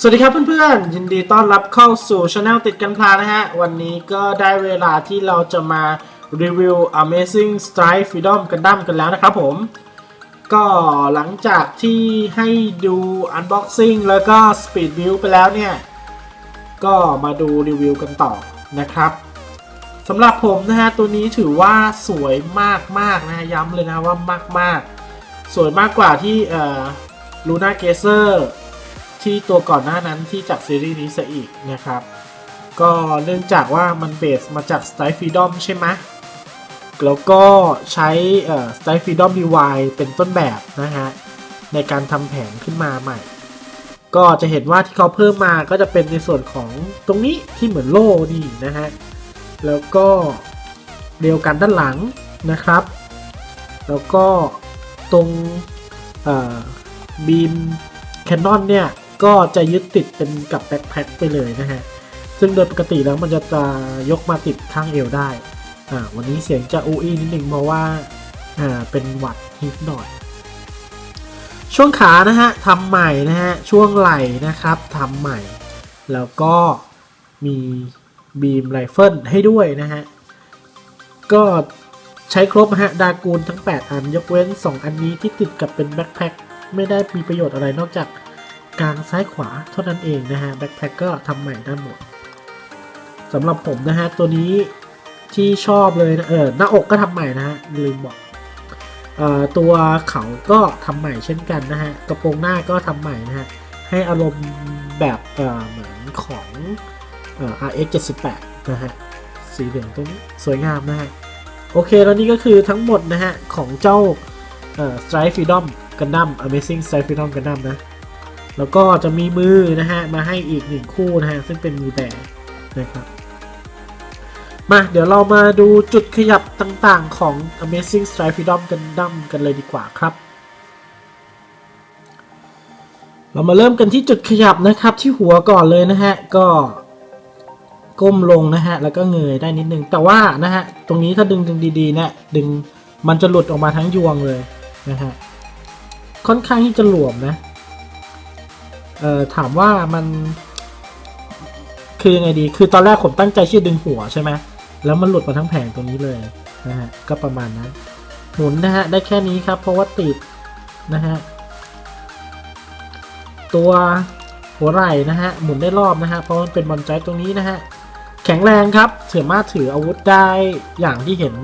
สวัสดีครับเพื่อนๆ ยินดีต้อนรับเข้าสู่ช anel ติดกันพลานะฮะ วันนี้ก็ได้เวลาที่เราจะมารีวิว Amazing Strike Freedom Gundam กันแล้วนะครับผม ก็หลังจากที่ให้ดู Unboxing แล้วก็ Speed Build ไปแล้วเนี่ย ก็มาดูรีวิวกันต่อนะครับสำหรับผมนะฮะ ตัวนี้ถือว่าสวยมากๆนะฮะย้ำเลยนะว่ามากๆ สวยมากกว่าที่เอ่อ Luna Gazer ที่ตัวก่อนหน้านั้นที่จากซีรีส์นี้ซะอีกนะครับ ก็เนื่องจากว่ามันเบสมาจาก Style Freedom ใช่ไหมแล้วก็ใช้ Style Freedom DY เป็นต้นแบบนะฮะ ในการทำแผนขึ้นมาใหม่ ก็จะเห็นว่าที่เขาเพิ่มมาก็จะเป็นในส่วนของตรงนี้ที่เหมือนโล่นี่นะฮะ แล้วก็เรียวกันด้านหลังนะครับ แล้วก็ตรงบีมแคนนอนเนี่ย ก็จะยึดติดเป็นกับแบ็คแพ็คไปเลยนะฮะ ซึ่งโดยปกติแล้วมันจะจะยกมาติดข้างเอวได้ อ่า วันนี้เสียงจะอูอีนิดนึงเพราะว่า อ่า เป็นหวัดนิดหน่อย ช่วงขานะฮะทำใหม่นะฮะ ช่วงไหล่นะครับทำใหม่ แล้วก็มีบีมไรเฟิลให้ด้วยนะฮะ ก็ใช้ครบนะฮะ ดากูลทั้ง 8 อันยกเว้น 2 อันนี้ที่ติดกับเป็นแบ็คแพ็คไม่ได้มีประโยชน์อะไรนอกจาก กลางซ้ายขวาเท่านั้นเองนะฮะแบ็คแพ็คก็ทำใหม่ได้หมดสำหรับผมนะฮะตัวนี้ที่ชอบเลยนะเออหน้าอกก็ทำใหม่นะฮะลืมบอกเอ่อตัวเขาก็ทำใหม่เช่นกันนะฮะกระโปรงหน้าก็ทำใหม่นะฮะให้อารมณ์แบบเอ่อเหมือนของเอ่อ RX 78นะฮะสีเหลืองตัวนี้สวยงามนะฮะโอเคแล้วนี่ก็คือทั้งหมดนะฮะของเจ้าเอ่อ Strike Freedom Gundam Amazing Strike Freedom Gundam นะ แล้วก็จะมีมือนะฮะมาให้อีกหนึ่งคู่นะฮะซึ่งเป็นมือแบนนะครับมาเดี๋ยวเรามาดูจุดขยับต่างๆของ Amazing Strike Freedom Gundam กันเลยดีกว่าครับ เรามาเริ่มกันที่จุดขยับนะครับที่หัวก่อนเลยนะฮะก็ก้มลงนะฮะแล้วก็เงยได้นิดนึง แต่ว่านะฮะตรงนี้ถ้าดึงดึงดีๆเนี่ยดึงมันจะหลุดออกมาทั้งยวงเลยนะฮะค่อนข้างที่จะหลวมนะ เอ่อถามว่ามัน คือยังไงดี คือตอนแรกผมตั้งใจที่จะดึงหัวใช่ไหมแล้วมันหลุดมาทั้งแผงตรงนี้เลยนะฮะก็ประมาณนั้นหมุนนะฮะได้แค่นี้ครับ เพราะว่าติดนะฮะตัวหัวไหล่นะฮะหมุนได้รอบนะฮะเพราะมันเป็นบอลใจตรงนี้นะฮะแข็งแรงครับสามารถถืออาวุธได้อย่างที่เห็น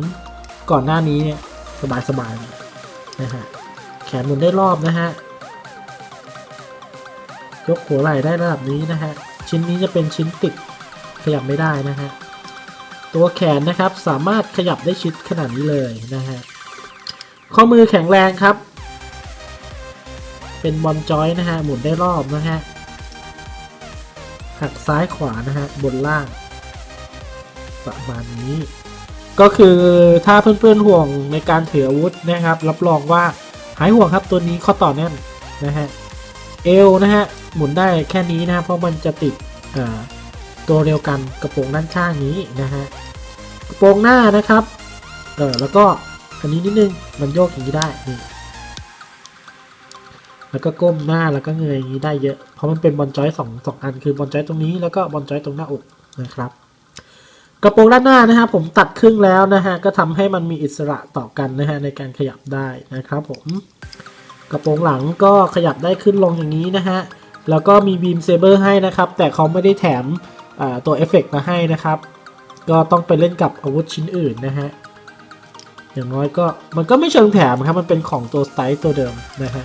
ก่อนหน้านี้เนี่ยสบายๆเลยนะฮะแขนหมุนได้รอบนะฮะ ยกหัวไหล่ได้ระดับนี้นะฮะ ชิ้นนี้จะเป็นชิ้นติดขยับไม่ได้นะฮะ ตัวแขนนะครับสามารถขยับได้ชิดขนาดนี้เลยนะฮะ ข้อมือแข็งแรงครับ เป็นบอลจอยนะฮะ หมุนได้รอบนะฮะ หักซ้ายขวานะฮะ บนล่างประมาณนี้ ก็คือถ้าเพื่อนๆห่วงในการถืออาวุธนะครับ รับรองว่าหายห่วงครับตัวนี้ข้อต่อแน่นนะฮะ เอวนะฮะหมุนได้แค่นี้นะฮะเพราะมันจะติดตัวเดียวกันกระโปรงด้านข้างนี้นะฮะกระโปรงหน้านะครับเออแล้วก็อันนี้นิดนึงมันโยกอย่างนี้ได้นี่แล้วก็ก้มหน้าแล้วก็เงยอย่างนี้ได้เยอะเพราะมันเป็นบอลจอยสองสองอันคือบอลจอยตรงนี้แล้วก็บอลจอยตรงหน้าอกนะครับ กระโปรงด้านหน้านะฮะผมตัดครึ่งแล้วนะฮะก็ทำให้มันมีอิสระต่อกันนะฮะในการขยับได้นะครับผม กระโปรงหลังก็ขยับได้ขึ้นลงอย่างนี้นะฮะ แล้วก็มีบีมเซเบอร์ให้นะครับ แต่เขาไม่ได้แถมตัวเอฟเฟกต์มาให้นะครับ ก็ต้องไปเล่นกับอาวุธชิ้นอื่นนะฮะ อย่างน้อยก็มันก็ไม่เชิงแถมครับ มันเป็นของตัวสไตล์ตัวเดิมนะฮะ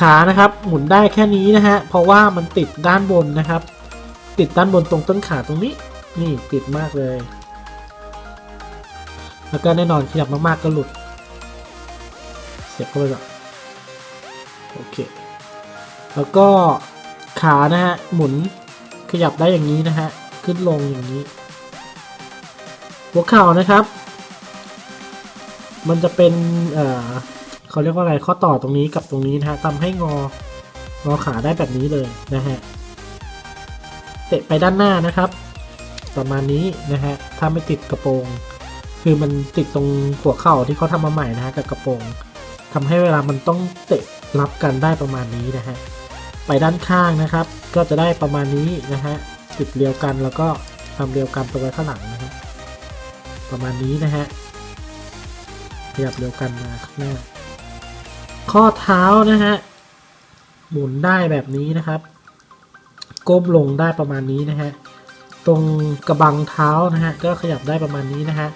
ขานะครับหมุนได้แค่นี้นะฮะ เพราะว่ามันติดด้านบนนะครับ ติดด้านบนตรงต้นขาตรงนี้ นี่ติดมากเลย แล้วก็แน่นอนขยับมากๆก็หลุด สียบเข้าไปก่อนโอเค แล้วก็ขานะฮะ หมุนขยับได้อย่างนี้นะฮะ ขึ้นลงอย่างนี้ หัวเข่านะครับ มันจะเป็นเอ่อเขาเรียกว่าอะไรข้อต่อตรงนี้กับตรงนี้นะฮะทำให้งองอขาได้แบบนี้เลยนะฮะเตะไปด้านหน้านะครับ ประมาณนี้นะฮะถ้าไม่ติดกระโปรง คือมันติดตรงหัวเข่าที่เขาทำมาใหม่นะฮะกับกระโปรง ทำให้เวลามันต้องเตะรับกันได้ประมาณนี้นะฮะไปด้านข้างนะครับ ก็จะได้ประมาณนี้นะฮะติดเรียวกันแล้วก็ทำเรียวกันตัวไว้ข้างหลังนะครับประมาณนี้นะฮะขยับเรียวกันมาข้างหน้า ข้อเท้านะฮะหมุนได้แบบนี้นะครับก้มลงได้ประมาณนี้นะฮะตรงกระบังเท้านะฮะก็ขยับได้ประมาณนี้นะฮะ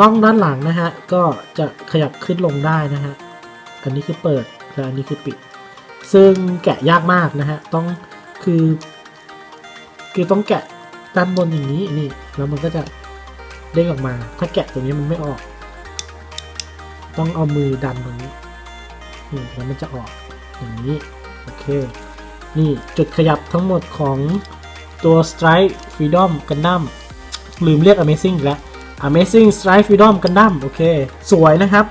น่องด้านหลังนะฮะ ก็จะขยับขึ้นลงได้นะฮะ อันนี้คือเปิดและอันนี้คือปิด ซึ่งแกะยากมากนะฮะ ต้องคือ คือต้องแกะด้านบนอย่างนี้นี่ แล้วมันก็จะเด้งออกมา ถ้าแกะตรงนี้มันไม่ออก ต้องเอามือดันตรงนี้นี่แล้วมันจะออกอย่างนี้ โอเค นี่จุดขยับทั้งหมดของตัว Strike Freedom Gundam ลืมเรียก Amazing แล้ว Amazing Strike Freedom Gundam โอเค สวยนะครับ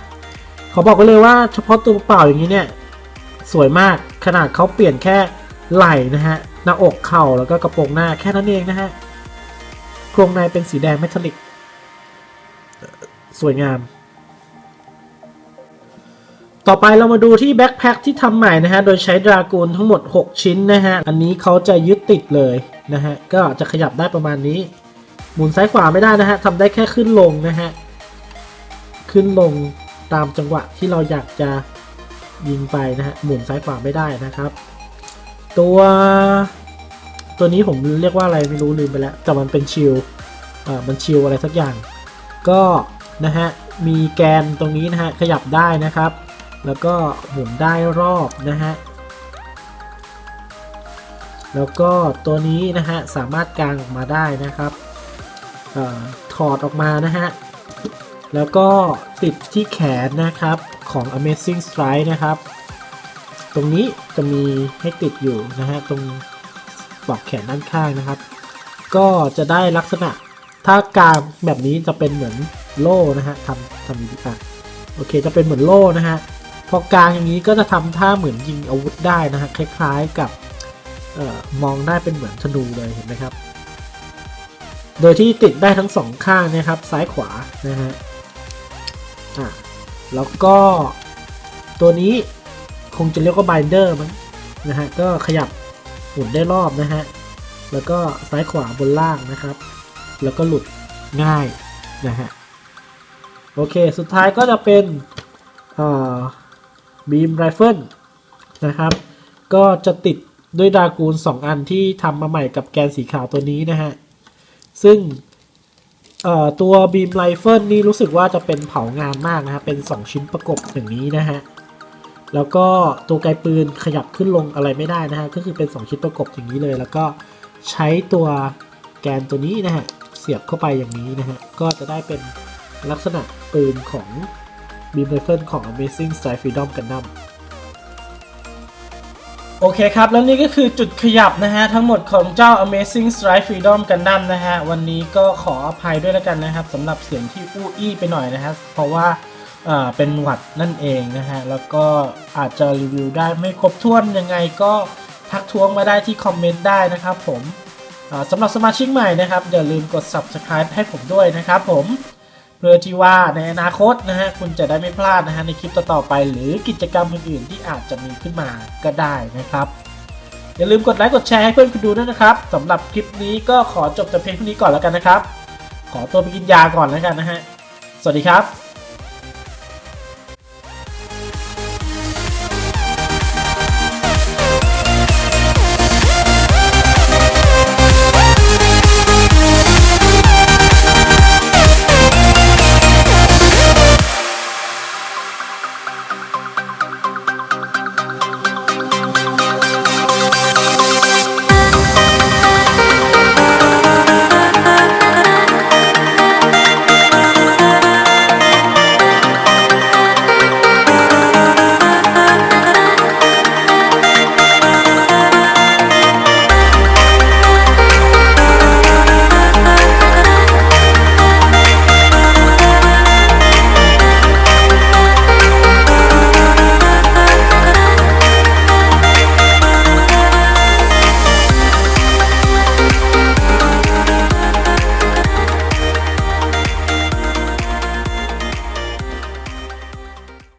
ขอบอกไว้เลยว่าเฉพาะตัวเปล่าอย่างนี้เนี่ย สวยมากขนาดเขาเปลี่ยนแค่ไหล่นะฮะ หน้าอกเข่าแล้วก็กระโปรงหน้าแค่นั้นเองนะฮะ โครงในเป็นสีแดงเมทัลลิก สวยงาม ต่อไปเรามาดูที่แบ็คแพคที่ทำใหม่นะฮะ โดยใช้ดรากูนทั้งหมด 6 ชิ้นนะฮะ อันนี้เขาจะยึดติดเลยนะฮะ ก็จะขยับได้ประมาณนี้ หมุนซ้ายขวาไม่ได้นะฮะทำได้แค่ขึ้นลงนะฮะ ขึ้นลงตามจังหวะที่เราอยากจะยิงไปนะฮะ หมุนซ้ายขวาไม่ได้นะครับ ตัวตัวนี้ผมเรียกว่าอะไรไม่รู้ลืมไปแล้ว แต่มันเป็นชิลอ่ามันชิลอะไรสักอย่าง ก็นะฮะ มีแกนตรงนี้นะฮะ ขยับได้นะครับ แล้วก็หมุนได้รอบนะฮะแล้วก็ตัวนี้นะฮะสามารถกางออกมาได้นะครับ ถอดออกมานะฮะ แล้วก็ติดที่แขนนะครับของ Amazing Strike นะครับ ตรงนี้จะมีให้ติดอยู่นะฮะ ตรงปลอกแขนด้านข้างนะครับ ก็จะได้ลักษณะถ้ากางแบบนี้จะเป็นเหมือนโล่นะฮะทำทำดีอะโอเคจะเป็นเหมือนโล่นะฮะ พอกลางอย่างนี้ก็จะทำท่าเหมือนยิงอาวุธได้นะฮะ คล้ายๆกับออมองได้เป็นเหมือนธนูเลยเห็นไหมครับ โดยที่ติดได้ทั้งสองข้างนะครับซ้ายขวานะฮะอะแล้วก็ตัวนี้คงจะเรียกว่า binder มั้งนะฮะก็ขยับหมุนได้รอบนะฮะแล้วก็ซ้ายขวาบนล่างนะครับ แล้วก็หลุดง่ายนะฮะโอเคสุดท้ายก็จะเป็นบีมไรเฟิลนะครับ ก็จะติดด้วยดากูล 2 อันที่ทำมาใหม่กับแกนสีขาวตัวนี้นะฮะ ซึ่งตัวบีมไรเฟิลนี่รู้สึกว่าจะเป็นเผางานมากนะครับเป็น 2 ชิ้นประกบอย่างนี้นะฮะแล้วก็ตัวไกลปืนขยับขึ้นลงอะไรไม่ได้นะฮะก็คือเป็น 2 ชิ้นประกบอย่างนี้เลย แล้วก็ใช้ตัวแกนตัวนี้นะฮะเสียบเข้าไปอย่างนี้นะฮะก็จะได้เป็นลักษณะปืนของบีมไรเฟิลของ Amazing Strike Freedom Gundam โอเคครับ แล้วนี่ก็คือจุดขยับนะฮะ ทั้งหมดของเจ้า Amazing Strike Freedom Gundam นะฮะ วันนี้ก็ขออภัยด้วยแล้วกันนะครับสำหรับเสียงที่อู้อี้ไปหน่อยนะฮะ เพราะว่าอ่าเป็นหวัดนั่นเองนะฮะ แล้วก็อาจจะรีวิวได้ไม่ครบถ้วนยังไงก็ทักท้วงมาได้ที่คอมเมนต์ได้นะครับผมอ่าสำหรับสมาชิกใหม่นะครับ อย่าลืมกด subscribe ให้ผมด้วยนะครับผม พื่อที่ว่าในอนาคตนะฮะคุณจะได้ไม่พลาดนะฮะในคลิปต่อๆไป หรือกิจกรรมอื่นๆที่อาจจะมีขึ้นมาก็ได้นะครับ อย่าลืมกดไลค์กดแชร์ให้เพื่อนคุณดูด้วยนะครับสำหรับคลิปนี้ก็ขอจบแต่เพียงเท่านี้ก่อนแล้วกันนะครับ ขอตัวไปกินยาก่อนแล้วกันนะฮะสวัสดีครับ